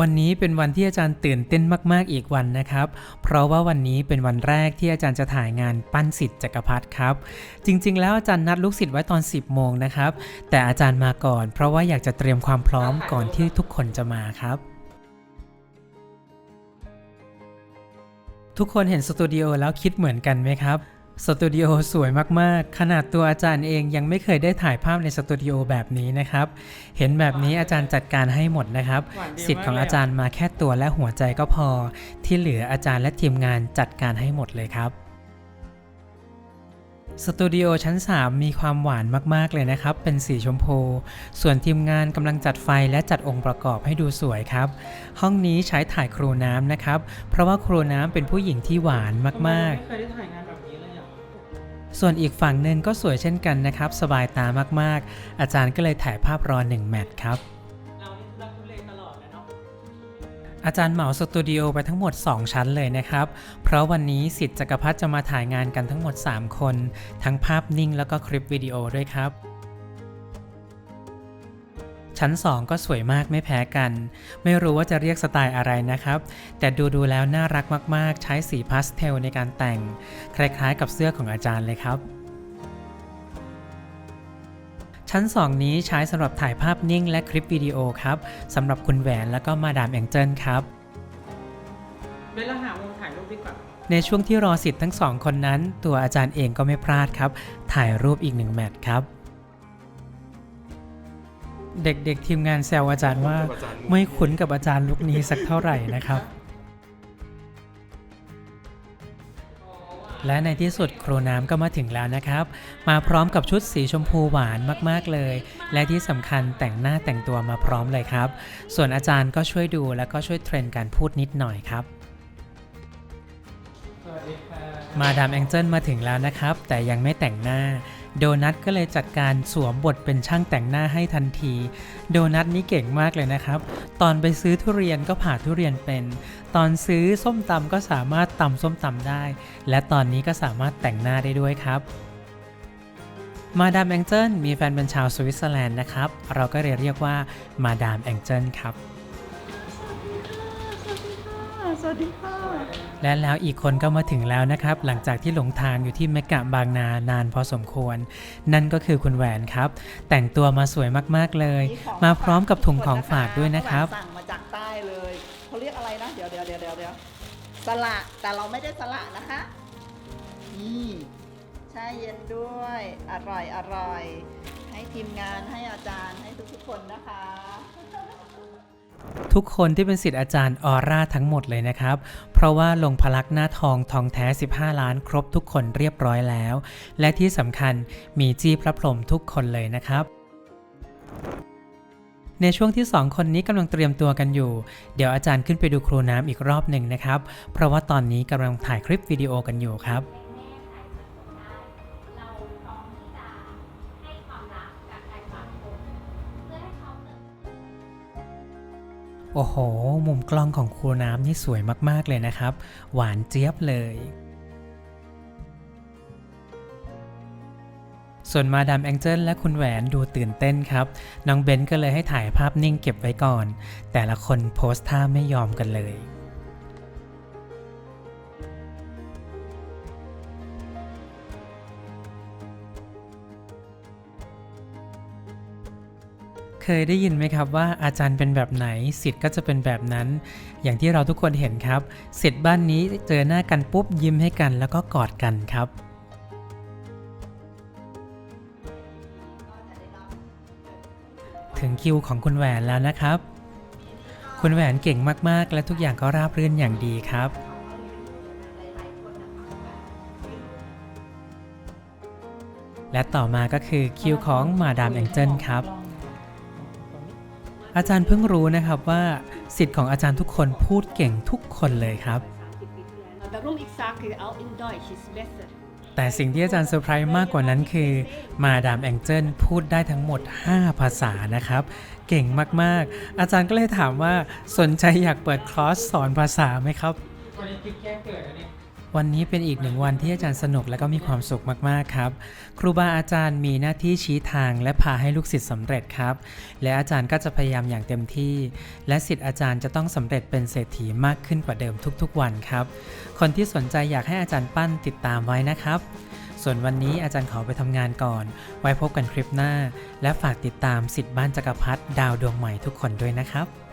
วันนี้เป็นวันที่อาจารย์ตื่นเต้นมากๆอีกวันนะครับ เพราะว่าวันนี้เป็นวันแรกที่อาจารย์จะถ่ายงานปั้นสิทธิ์จักรพรรดิครับ จริง ๆ แล้วอาจารย์นัดลูกศิษย์ไว้ตอน 10 โมงนะครับ แต่อาจารย์มาก่อน เพราะว่าอยากจะเตรียมความพร้อมก่อนที่ทุกคนจะมาครับ ทุกคนเห็นสตูดิโอแล้วคิดเหมือนกันไหมครับ สตูดิโอสวยมากๆ ขนาดตัวอาจารย์เองยังไม่เคยได้ถ่ายภาพในสตูดิโอแบบนี้นะครับ เห็นแบบนี้อาจารย์จัดการให้หมดนะครับ สิทธิ์ของอาจารย์มาแค่ตัวและหัวใจก็พอ ที่เหลืออาจารย์และทีมงานจัดการให้หมดเลยครับสตูดิโอชั้น 3 มีความหวานมาก ๆ เลยนะครับ เป็นสีชมพู ส่วนทีมงานกำลังจัดไฟและจัดองค์ประกอบให้ดูสวยครับ ห้องนี้ใช้ถ่ายครูน้ำนะครับ เพราะว่าครูน้ำเป็นผู้หญิงที่หวานมากไม่เคยได้ถ่ายงานแบบนี้เลยอะๆ ส่วนอีกฝั่งหนึ่งก็สวยเช่นกันนะครับ สบายตามากๆ อาจารย์ก็เลยถ่ายภาพรอหนึ่งแมตช์ครับอาะอาจารย์เหมาสตูดิโอไปทั้งหมด 2 ชั้นเลยนะครับ เพราะวันนี้สิทธิ์จักรพัฒจะมาถ่ายงานกันทั้งหมด 3 คน ทั้งภาพนิ่งแล้วก็คลิปวิดีโอด้วยครับ ชั้น 2 ก็สวยมากไม่แพ้กัน ไม่รู้ว่าจะเรียกสไตล์อะไรนะครับ แต่ดูดูๆแล้วน่ารักมาก ๆ ใช้สีพาสเทลในการแต่ง คล้าย ๆ กับเสื้อของอาจารย์เลยครับชั้น 2 นี้ใช้สำหรับถ่ายภาพนิ่งและคลิปวิดีโอครับสำหรับคุณแหวนแล้วก็มาดามแองเจิลครับเวลาหามุมถ่ายรูปดีกว่าในช่วงที่รอสิทธิ์ทั้งสองคนนั้น ตัวอาจารย์เองก็ไม่พลาดครับ ถ่ายรูปอีกหนึ่งแมตช์ครับ เด็กๆทีมงานแซวอาจารย์ว่า ไม่คุ้นกับอาจารย์ลุคนี้สักเท่าไหร่นะครับ และในที่สุดครูน้ำก็มาถึงแล้วนะครับ มาพร้อมกับชุดสีชมพูหวานมากๆเลย และที่สำคัญแต่งหน้าแต่งตัวมาพร้อมเลยครับ ส่วนอาจารย์ก็ช่วยดูแล้วก็ช่วยเทรนการพูดนิดหน่อยครับมาดามแองเจิลมาถึงแล้วนะครับ แต่ยังไม่แต่งหน้า โดนัทก็เลยจัดการสวมบทเป็นช่างแต่งหน้าให้ทันที โดนัทนี่เก่งมากเลยนะครับ ตอนไปซื้อทุเรียนก็ผ่าทุเรียนเป็น ตอนซื้อส้มตำก็สามารถตำส้มตำได้ และตอนนี้ก็สามารถแต่งหน้าได้ด้วยครับ มาดามแองเจิลมีแฟนเป็นชาวสวิตเซอร์แลนด์นะครับ เราก็เลยเรียกว่ามาดามแองเจิลครับ สวัสดีค่ะ และแล้วอีกคนก็มาถึงแล้วนะครับ หลังจากที่หลงทางอยู่ที่เมกะบางนานานพอสมควร นั่นก็คือคุณแหวนครับ แต่งตัวมาสวยมากๆเลย มาพร้อมกับถุงของฝากด้วยนะครับสั่งมาจากใต้เลยเขาเรียกอะไรนะ เดี๋ยวเดี๋ยวเดี๋ยวเดี๋ยวเดี๋ยวสละแต่เราไม่ได้สละนะคะนี่แช่เย็นด้วยอร่อยอร่อย ให้ทีมงานให้อาจารย์ให้ทุกๆคนนะคะ ทุกคนที่เป็นสิทธิ์อาจารย์ออร่าทั้งหมดเลยนะครับ เพราะว่าลงพลักหน้าทองทองแท้ 15 ล้านครบทุกคนเรียบร้อยแล้ว และที่สำคัญมีจี้พระพรหมทุกคนเลยนะครับในช่วงที่ 2 คนนี้กำลังเตรียมตัวกันอยู่ เดี๋ยวอาจารย์ขึ้นไปดูครูน้ำอีกรอบหนึ่งนะครับ เพราะว่าตอนนี้กำลังถ่ายคลิปวิดีโอกันอยู่ครับ โอ้โห มุมกล้องของครูน้ำนี่สวยมากๆเลยนะครับ หวานเจี๊ยบเลย ส่วนมาดามแองเจิลและคุณแหวนดูตื่นเต้นครับ น้องเบนก็เลยให้ถ่ายภาพนิ่งเก็บไว้ก่อน แต่ละคนโพสท่าไม่ยอมกันเลย เคยได้ยินไหมครับว่าอาจารย์เป็นแบบไหนสิทธิ์ก็จะเป็นแบบนั้น อย่างที่เราทุกคนเห็นครับสิทธิ์บ้านนี้เจอหน้ากันปุ๊บยิ้มให้กันแล้วก็กอดกันครับถึงคิวของคุณแหวนแล้วนะครับ คุณแหวนเก่งมาก ๆ และทุกอย่างก็ราบรื่นอย่างดีครับ และต่อมาก็คือคิวของมาดามแองเจิลครับ อาจารย์เพิ่งรู้นะครับว่าสิทธิ์ของอาจารย์ทุกคนพูดเก่งทุกคนเลยครับ Warum ich sage, auch in Deutsch ist besser. แต่สิ่งที่อาจารย์เซอร์ไพรส์มากกว่านั้นคือ มาดามแองเจิลพูดได้ทั้งหมด 5 ภาษานะครับ เก่งมากๆ อาจารย์ก็เลยถามว่าสนใจอยากเปิดคลอร์สสอนภาษาไหมครับวันนี้คลิปแก้เกิดอันนี้โวันนี้เป็นอีกหนึ่งวันที่อาจารย์สนุกและก็มีความสุขมากๆครับ ครูบาอาจารย์มีหน้าที่ชี้ทางและพาให้ลูกศิษย์สำเร็จครับ และอาจารย์ก็จะพยายามอย่างเต็มที่ และศิษย์อาจารย์จะต้องสำเร็จเป็นเศรษฐีมากขึ้นกว่าเดิมทุกๆวันครับ คนที่สนใจอยากให้อาจารย์ปั้นติดตามไว้นะครับ ส่วนวันนี้อาจารย์ขอไปทำงานก่อน ไว้พบกันคลิปหน้า และฝากติดตามสิทธิ์บ้านจักรพรรดิดาวดวงใหม่ทุกคนด้วยนะครับ